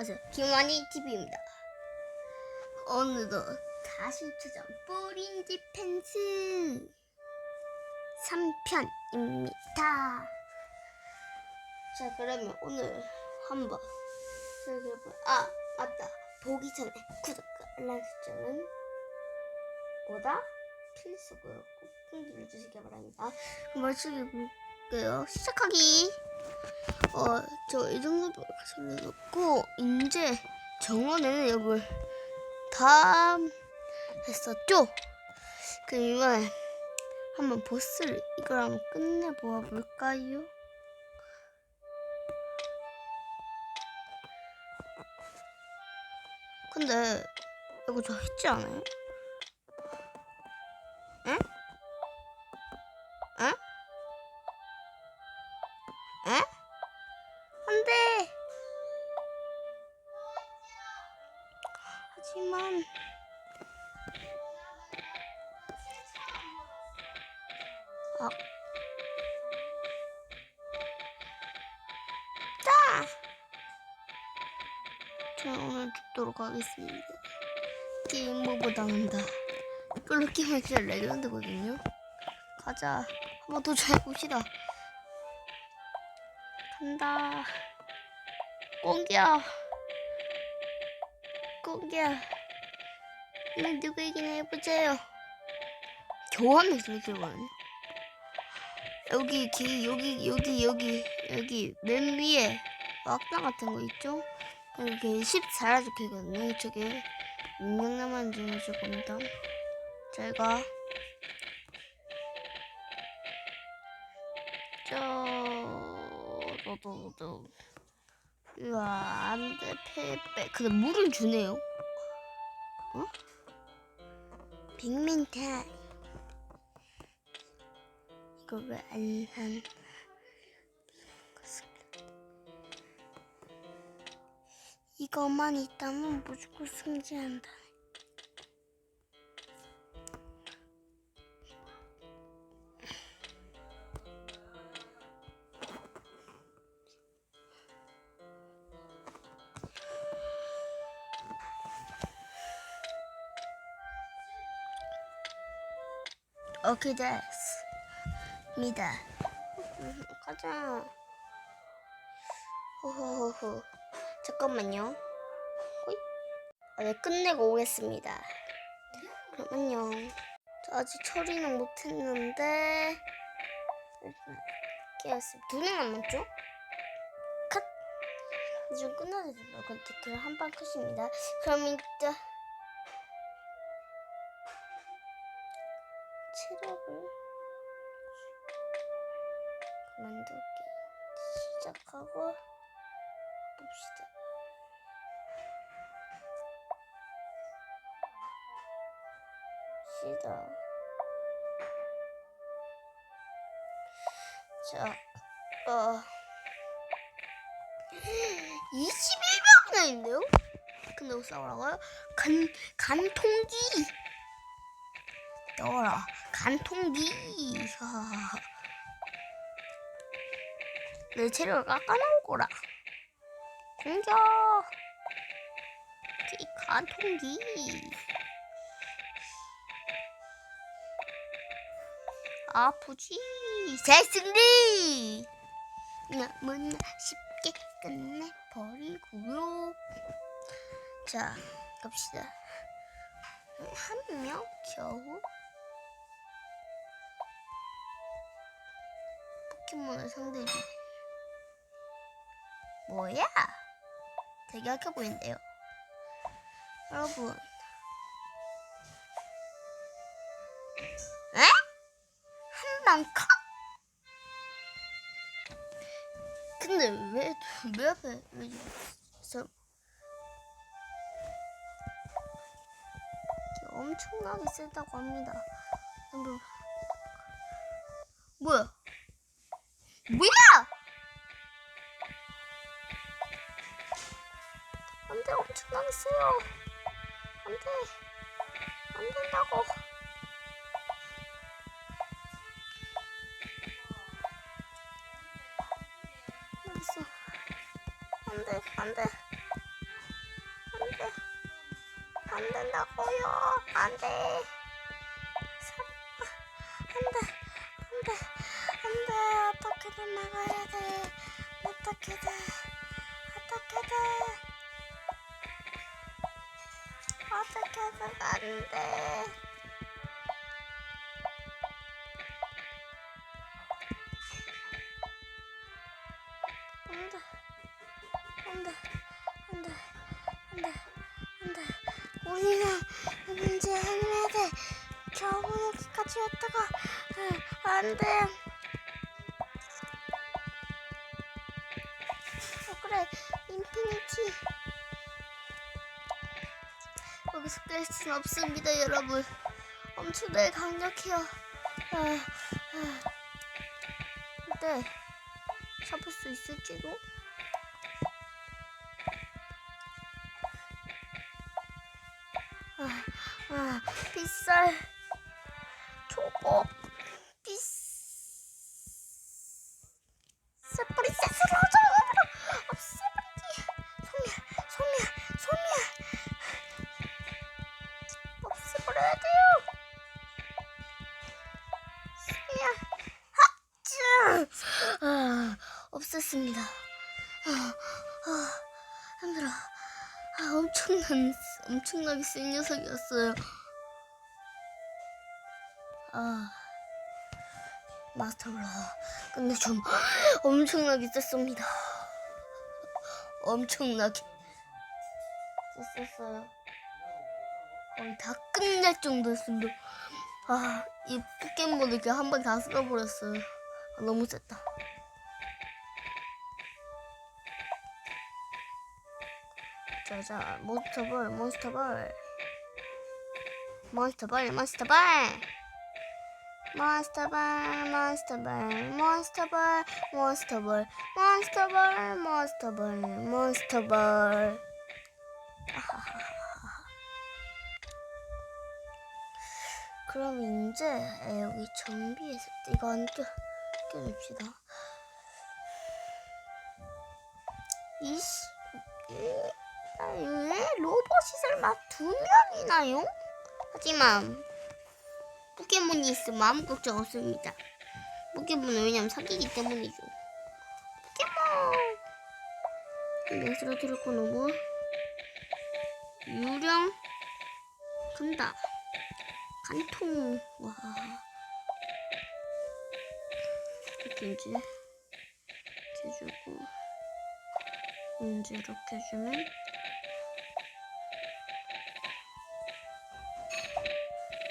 안녕하세요. 김원희 TV입니다. 오늘도 다시 찾아온 뿌린지 펜스 3편입니다. 자, 그러면 오늘 한번 살펴볼, 아, 맞다. 보기 전에 구독과 알람 설정은 보다 필수고요. 꼭 눌러주시기 바랍니다. 그럼 시작해볼게요. 시작하기! 어, 저 이 정도로 가져놓고 이제 정원에는 여기 다 했었죠? 그러면 한번 보스를 이걸 한번 끝내보아 볼까요? 근데 이거 저 했지 않아요? 오늘 죽도록 하겠습니다. 게임 오버 당한다. 이걸로 게임할 진짜 레전드거든요. 가자. 한번 더잘 봅시다. 간다. 꽁기야. 꽁기야. 이건 누구에게나 해보자요. 겨우 한 명씩 들어가네. 여기, 기, 여기, 여기, 여기, 여기, 맨 위에 악당 같은 거 있죠? 이렇게 14라 적혀있거든요. 이쪽에. 남았는지 해줄 겁니다. 제가 저, 너도, 우와, 안 돼, 패배. 근데 물을 주네요. 어? 빅민타. 이거 왜안 한? 이것만 있다면 무조건 승진한다. 오케이 됐어. 미다. 음, 가자. 호호호호. 잠깐만요. 아, 네, 끝내고 오겠습니다. 그럼 안녕. 저 아직 처리는 못했는데 깨웠습니다. 두명 남았죠? 컷. 좀 끝나야 된다. 컨택트 한방 컷입니다. 그럼 이제 체력을 그만두기 시작하고 봅시다. 시다. 자, 어. 21명이나 있네요? 근데 왜 싸우라고요? 간, 간통기! 떠라, 간통기! 내 체력을 깎아놓을 거라. 공격! 이 간통기! 아프지? 새승리! 너무나 쉽게 끝내버리고요. 자, 갑시다. 한 명 겨우 포켓몬을 상대해 뭐야? 되게 약해 보이는데요. 여러분. 컷? 근데 왜, 왜 앞에, 왜, 저, 엄청나게 세다고 합니다. 근데, 뭐야? 뭐야! 안 돼, 엄청나게 세요. 안 돼. 안 된다고. 안 돼. 안 돼. 안 된다고요. 안 돼. 안 돼. 안 돼. 안 돼. 어떻게든 막아야 돼. 어떻게든. 어떻게든. 어떻게든 안 돼. 안 돼. 안 돼. 안 돼. 안 돼. 우리는 문제 해내야 돼. 겨우 여기까지 왔다가 아, 안 돼. 어, 그래. 인피니티. 여기서 깰 수는 없습니다, 여러분. 엄청나게 강력해요. 아, 아. 근데 잡을 수 있을지도? 빗살 초보 빗살 프린세스로 잡아버려 없애버리기 소미야 소미야 소미야. 없애버려야 돼요. 소미야. 하츠 아, 없앴습니다. 아, 아, 힘들어. 아, 엄청난, 엄청나게 센 녀석이었어요. 아, 마스터 블러. 근데 좀 엄청나게 셌습니다. 엄청나게 셌었어요. 거의 다 끝낼 정도였습니다. 아, 이 포켓몬을 이렇게 한 번 다 쓸어버렸어요. 아, 너무 셌다. 자자 몬스터볼 몬스터볼 몬스터볼 몬스터볼 몬스터볼 몬스터볼 몬스터볼 몬스터볼 몬스터볼 몬스터볼 몬스터볼. 그럼 이제 여기 정비해서 이거 안 껴, 껴줍시다 이씨 이- 아, 왜 로봇이 설마 두 명이나요? 하지만 포켓몬이 있으면 아무 걱정 없습니다. 포켓몬은 왜냐면 사기기 때문이죠. 포켓몬 맹스로 들었고 너무 유령 간다. 간통 와 이렇게 이제 해주고 이제 이렇게 해주면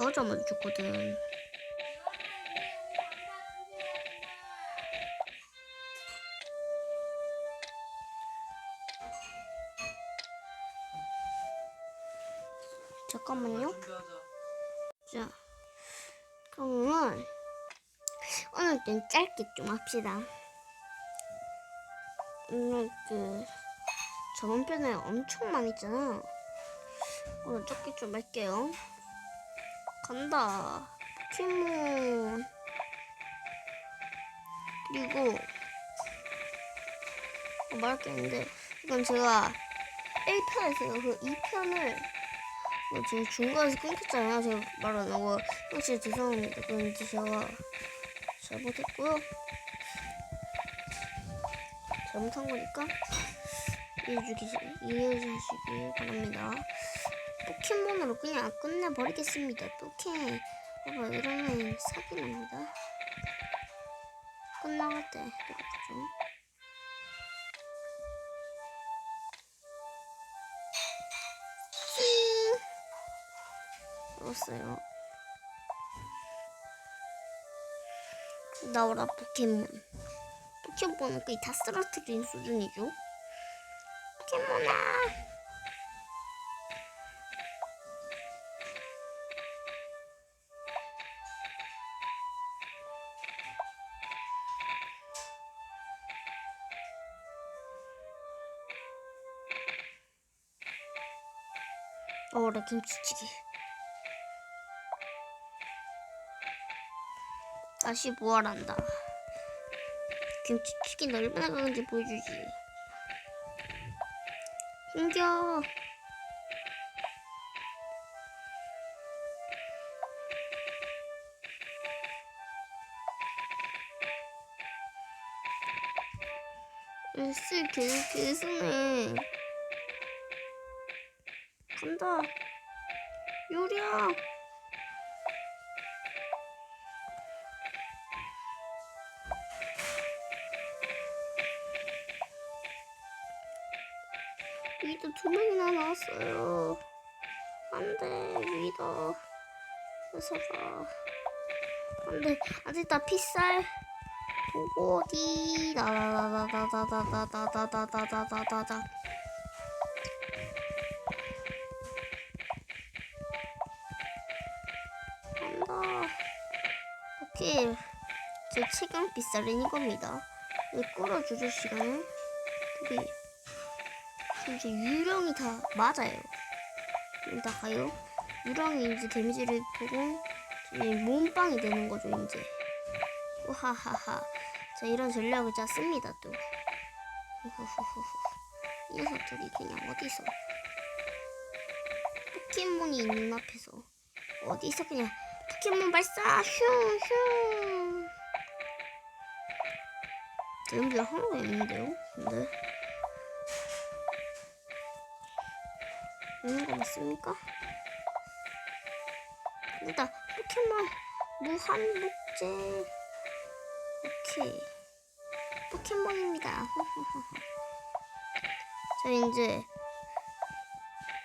나오자마자 죽거든. 잠깐만요. 자, 그러면 오늘 좀 짧게 좀 합시다. 오늘 그 저번 편에 엄청 많이 했잖아. 오늘 짧게 좀 할게요. 간다. 포켓몬. 그리고 어, 말할 게 있는데 이건 제가 1편에서요. 그 2편을 뭐 지금 중간에서 끊겼잖아요. 제가 말하는 거. 혹시 죄송합니다. 그건 제가 잘못했고요. 잘못한 거니까 이해해 주시, 이해해주시기 바랍니다. 포켓몬으로 그냥 끝내버리겠습니다. 포켓 봐봐 이러면 사기 납니다. 끝나갈 때 그렇죠. 울었어요. 나오라 포켓몬. 포켓몬은 거의 다 쓰러뜨린 수준이죠. 포켓몬아. 어라 김치찌개 다시 부활한다 김치찌개는 얼마나 가는지 보여주지. 힘겨. 쓸 계속 계속해 간다. 요리야. 위도 두 명이나 나왔어요. 안 돼, 위도. 녀석아. 안 돼, 아직 다 피살. 보고, 디, 다다다다다다다다다다다다다다. 오케이. 제 최강 빗살은 이겁니다. 이 끌어주죠, 시간을. 우리. 이제 유령이 다 맞아요. 다 가요. 유령이 이제 데미지를 보고 몸빵이 되는 거죠 이제. 우하하하. 자 이런 전략을 짰습니다 또. 이 녀석들이 그냥 어디서 포켓몬이 있는 앞에서 어디서 그냥 포켓몬 발사 슝슝. 데미지가 하나가 있는데요? 근데. 있는 거 맞습니까? 일단 포켓몬 무한 복제 오케이 포켓몬입니다. 자 이제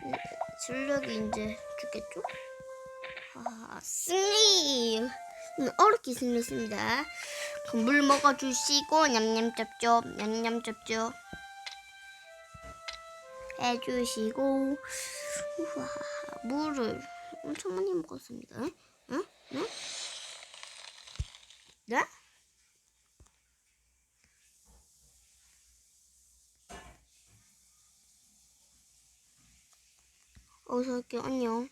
이- 전력이 이제 죽겠죠? 아 승리 음, 어렵게 그럼 물 먹어주시고 냠냠 쩝쩝 냠냠 쩝쩝 해주시고 우와 물을 엄청 많이 먹었습니다. 응? 응? 네? 어서 할게요. 안녕.